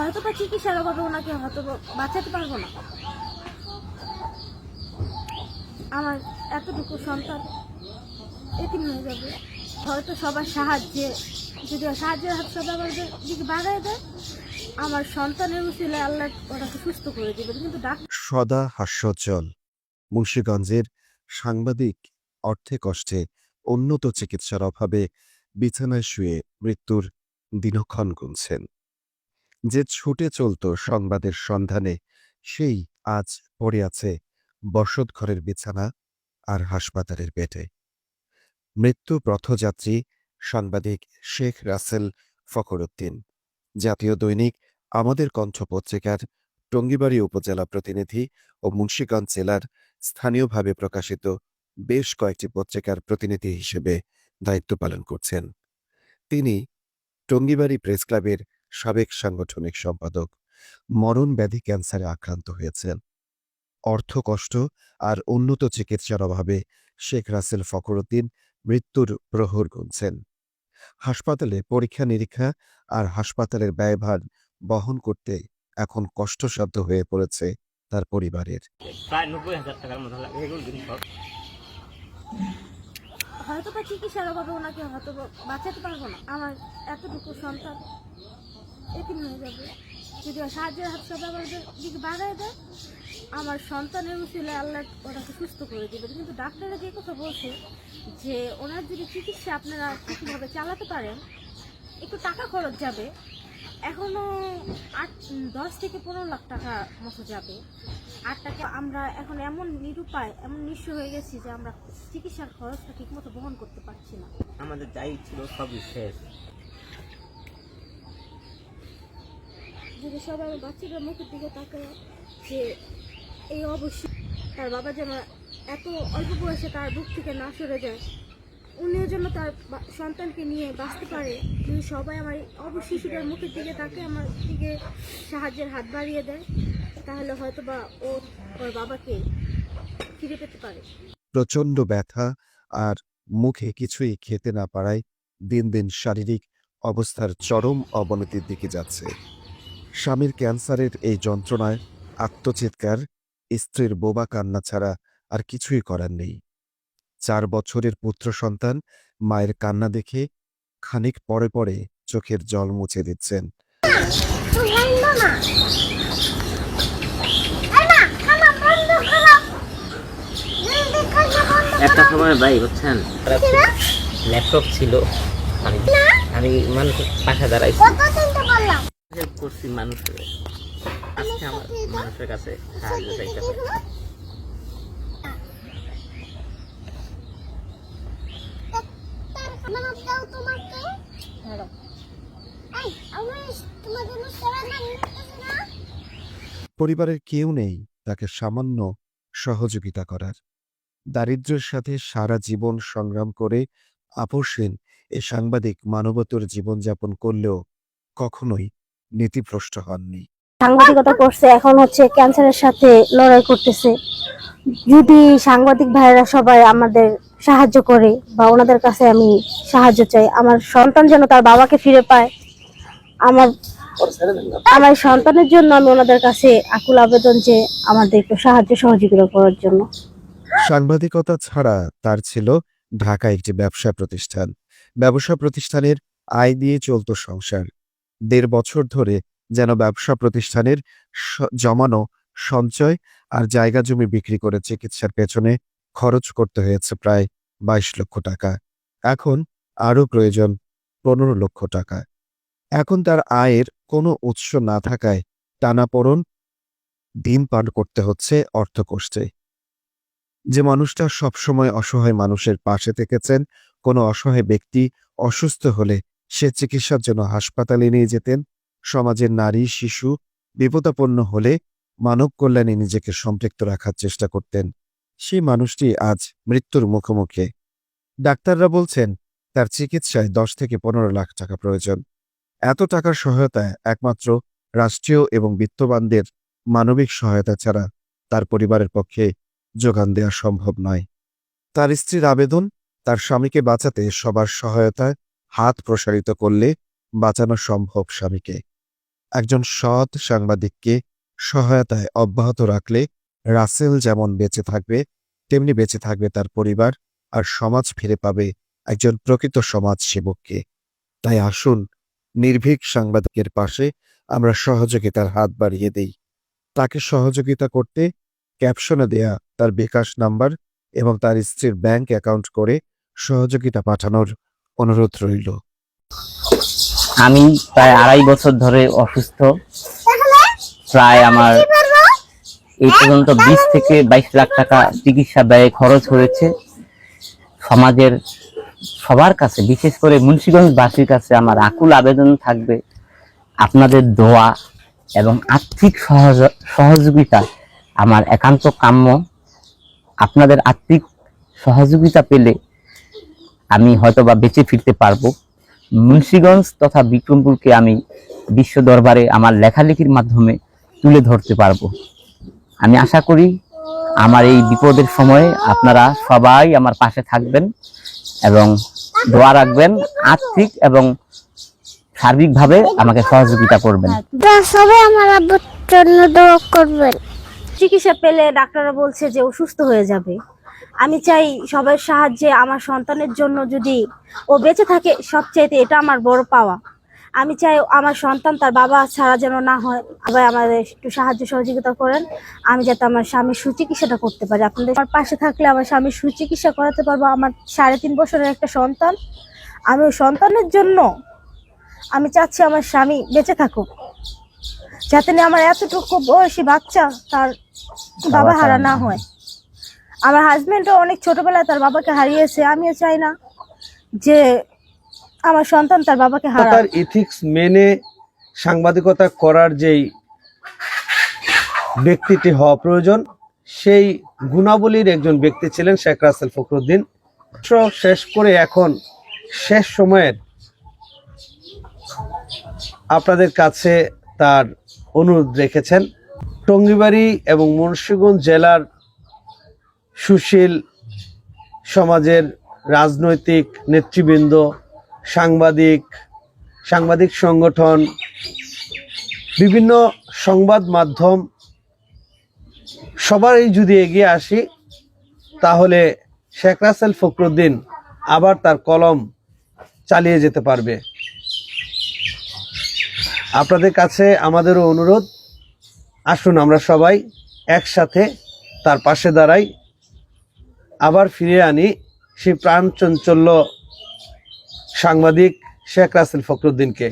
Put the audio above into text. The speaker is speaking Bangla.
হয়তো বা চিকিৎসার অভাবে ওনাকে হয়তো বাঁচাতে পারব না। আমার এতটুকু সন্তান এতিম হয়ে যাবে। হয়তো সবার সাহায্যে, যদি সাহায্যের হাত সবাই আমার দিকে বাড়ায় দেয়, আমার সন্তানের উচিলে আল্লাহ ওনাকে সুস্থ করে দেবে কিন্তু ডাক্তার সদা হাস্যোজ্জ্বল। মুন্সীগঞ্জের সাংবাদিক অর্থে কষ্টে উন্নত চিকিৎসার অভাবে বিছানায় শুয়ে মৃত্যুর দিনক্ষণ গুনছেন। যে ছুটে চলত সংবাদের সন্ধানে, সেই আজ পড়ে আছে বসত ঘরের বিছানা আর হাসপাতালের বেডে। মৃত্যু পথযাত্রী সাংবাদিক শেখ রাসেল ফখরুদ্দিন, জাতীয় দৈনিক আমাদের কণ্ঠ পত্রিকার টঙ্গিবাড়ি উপজেলা প্রতিনিধি ও মুন্সীগঞ্জ জেলার স্থানীয়ভাবে প্রকাশিত বেশ কয়েকটি পত্রিকার প্রতিনিধি হিসেবে দায়িত্ব পালন করছেন। তিনি টঙ্গিবাড়ি প্রেস ক্লাবের সাবেক সাংগঠনিক সম্পাদক মরণ ব্যাধি ক্যান্সারে আক্রান্ত হয়েছেন। অর্থ কষ্ট আর উন্নত চিকিৎসার অভাবে শেখ রাসেল ফখরুদ্দিন মৃত্যুর প্রহর গুনছেন। হাসপাতালে পরীক্ষা নিরীক্ষা আর হাসপাতালের ব্যয়ভার বহন করতে এখন কষ্টসাধ্য হয়ে পড়েছে তার পরিবারের। প্রায় নব্বই হাজার টাকার মতো লাগে। এগুলো সব। হয়তো বা চিকিৎসার অভাবে ওনাকে হয়তো বাঁচাতে পারব না। আমার এতটুকু সন্তান। এতিম হয়ে যাবে। যদি সাহায্যের হাত সবাই আমার দিকে বাড়ায় দেয়। আমার সন্তানের উচিলে আল্লাহ ওনাকে সুস্থ করে দেবে কিন্তু ডাক্তাররা যে কথা বলছে যে ওনার যদি চিকিৎসা আপনারা ঠিকভাবে চালাতে পারেন, একটু টাকা খরচ যাবে। এখনও আট, দশ থেকে পনেরো লাখ টাকা মতো যাবে। আর টাকা আমরা এখন এমন নিরুপায়, এমন নিঃস্ব হয়ে গেছি যে আমরা চিকিৎসার খরচটা ঠিকমতো বহন করতে পারছি না। আমাদের যাই ছিল সবই শেষ। যদি সবাই আমার বাচ্চাদের মুখের দিকে তাকায় যে এই অবশ্যই তার বাবা যেন এত অল্প বয়সে তার বুক থেকে না সরে যায় উনিও যেন তার সন্তানকে নিয়ে বাঁচতে পারে। যদি সবাই আমার অবশ্যই শিশুটার মুখের দিকে তাকে আমার দিকে সাহায্যের হাত বাড়িয়ে দেয়, তাহলে হয়তো বা ও ওর বাবাকে ফিরে পেতে পারে। প্রচণ্ড ব্যথা আর মুখে কিছুই খেতে না পারায় দিন দিন শারীরিক অবস্থার চরম অবনতির দিকে যাচ্ছে। স্বামীর ক্যান্সারের এই যন্ত্রণায় আত্মচিৎকার স্ত্রীর বোবা কান্না ছাড়া আর কিছুই করার নেই। চার বছরের পুত্র সন্তান মায়ের কান্না দেখে খানিক পরে পরে চোখের জল মুছে দিচ্ছেন। একটা সময় ভাই বুঝছেন? ল্যাপটপ ছিল। আমি আমি মানুষের পাশে দাঁড়াইছি। হেল্প করছি মানুষের। আজকে আমার মানুষের কাছে সাহায্য চাইতে পরিবারের কেউ নেই তাকে সামান্য সহযোগিতা করার। দারিদ্র্যের সাথে সারা জীবন সংগ্রাম করে আপোষহীন এ সাংবাদিক মানবতর জীবনযাপন করলেও কখনোই নীতিভ্রষ্ট হননি। সাংবাদিকতা করছে এখন হচ্ছে ক্যান্সারের সাথে লড়াই করতেছে। যদি সাংবাদিক ভাইয়েরা সবাই আমাদের সাহায্য করে বা ওনাদের কাছে আমি সাহায্য চাই আমার সন্তান যেন তার বাবাকে ফিরে পায় আমার আমার সন্তানের জন্য আমি ওনাদের কাছে আকুল আবেদন যে আমাদের একটু সাহায্য সহযোগিতা করার জন্য। সাংবাদিকতা ছাড়া তার ছিল ঢাকা একটি ব্যবসা প্রতিষ্ঠান। ব্যবসা প্রতিষ্ঠানের আয় দিয়ে চলত সংসার। দেড় বছর ধরে যেন ব্যবসা প্রতিষ্ঠানের জমানো, সঞ্চয় আর জায়গা জমি বিক্রি করে চিকিৎসার পেছনে খরচ করতে হয়েছে প্রায় বাইশ লক্ষ টাকা। এখন আরও প্রয়োজন পনেরো লক্ষ টাকা। এখন তার আয়ের কোনো উৎস না থাকায় টানাপোড়ন ডিম পান করতে হচ্ছে অর্থকষ্টে। যে মানুষটা সবসময় অসহায় মানুষের পাশে থেকেছেন, কোনো অসহায় ব্যক্তি অসুস্থ হলে সে চিকিৎসার জন্য হাসপাতালে নিয়ে যেতেন। সমাজের নারী, শিশু বিপদাপন্ন হলে মানব কল্যাণে নিজেকে সম্পৃক্ত রাখার চেষ্টা করতেন। সেই মানুষটি আজ মৃত্যুর মুখোমুখি। ডাক্তাররা বলছেন, তার চিকিৎসায় দশ থেকে পনেরো লাখ টাকা প্রয়োজন। এত টাকার সহায়তায় একমাত্র রাষ্ট্রীয় এবং বিত্তবানদের মানবিক সহায়তা ছাড়া তার পরিবারের পক্ষে যোগান দেওয়া সম্ভব নয়। তার স্ত্রীর আবেদন, তার স্বামীকে বাঁচাতে সবার সহায়তায় হাত প্রসারিত করলে বাঁচানো সম্ভব স্বামীকে। একজন সৎ সাংবাদিককে সহায়তায় অব্যাহত রাখলে রাসেল যেমন বেঁচে থাকবে, তেমনি বেঁচে থাকবে তার পরিবার আর সমাজ ফিরে পাবে একজন প্রকৃত সমাজ সেবককে তাই আসুন, নির্ভীক সাংবাদিকের পাশে আমরা সহযোগিতার হাত বাড়িয়ে দেই। তাকে সহযোগিতা করতে ক্যাপশনে দেয়া তার বিকাশ নাম্বার এবং তার স্ত্রীর ব্যাংক অ্যাকাউন্ট করে সহযোগিতা পাঠানোর অনুরোধ রইল। আমি প্রায় আড়াই বছর ধরে অসুস্থ। প্রায় আমার এই পর্যন্ত বিশ থেকে বাইশ লাখ টাকা চিকিৎসা ব্যয়ে খরচ হয়েছে। সমাজের সবার কাছে, বিশেষ করে মুন্সিগঞ্জবাসীর কাছে আমার আকুল আবেদন থাকবে। আপনাদের দোয়া এবং আর্থিক সহযোগিতা আমার একান্ত কাম্য। আপনাদের আর্থিক সহযোগিতা পেলে আমি হয়তো বা বেঁচে ফিরতে পারব। মুন্সিগঞ্জ তথা বিক্রমপুরকে আমি বিশ্ব দরবারে আমার লেখালেখির মাধ্যমে তুলে ধরতে পারব। আমি আশা করি আমার এই বিপদের সময়ে আপনারা সবাই আমার পাশে থাকবেন এবং দোয়া রাখবেন আর্থিক এবং সার্বিকভাবে আমাকে সহযোগিতা করবেন। সবাই আমার আব্বুর জন্য দোয়া করবেন। চিকিৎসা পেলে ডাক্তাররা বলছে যে অসুস্থ হয়ে যাবে। আমি চাই সবার সাহায্যে আমার সন্তানের জন্য যদি ও বেঁচে থাকে সবচাইতে এটা আমার বড় পাওয়া। আমি চাই আমার সন্তান তার বাবা ছাড়া যেন না হয়। আবার আমাদের একটু সাহায্য সহযোগিতা করেন। আমি যাতে আমার স্বামীর সুচিকিৎসাটা করতে পারি। আপনাদের আমার পাশে থাকলে আমার স্বামীর সুচিকিৎসা করাতে পারব। আমার সাড়ে তিন বছরের একটা সন্তান। আমি ওই সন্তানের জন্য আমি চাচ্ছি আমার স্বামী বেঁচে থাকুক। যাতে না আমার এতটুকু বয়সী বাচ্চা তার বাবা হারা না হয়। আমার হাজবেন্ডও অনেক ছোটবেলায় তার বাবাকে হারিয়েছে আমিও চাই না যে আমার সন্তান তার বাবাকে হারায় তার ইথিক্স মেনে সাংবাদিকতা করার যেই ব্যক্তিটি হওয়া প্রয়োজন সেই গুণাবলীর একজন ব্যক্তি ছিলেন শেখ রাসেল ফখরুদ্দিন। শেষ করে এখন শেষ সময়ের আপনাদের কাছে তার অনুরোধ রেখেছেন। টঙ্গিবাড়ি এবং মুন্সিগঞ্জ জেলার সুশীল সমাজের রাজনৈতিক নেতৃবৃন্দ, সাংবাদিক সাংবাদিক সংগঠন, বিভিন্ন সংবাদ মাধ্যম, সবারই যদি এগিয়ে আসি, তাহলে শেখ রাসেল ফখরুদ্দিন আবার তার কলম চালিয়ে যেতে পারবে। আপনাদের কাছে আমাদেরও অনুরোধ, আসুন আমরা সবাই একসাথে তার পাশে দাঁড়াই। আবার ফিরিয়ে আনি সেই প্রাণ চঞ্চল্য সাংবাদিক শেখ রাসেল ফখরুদ্দিনকে।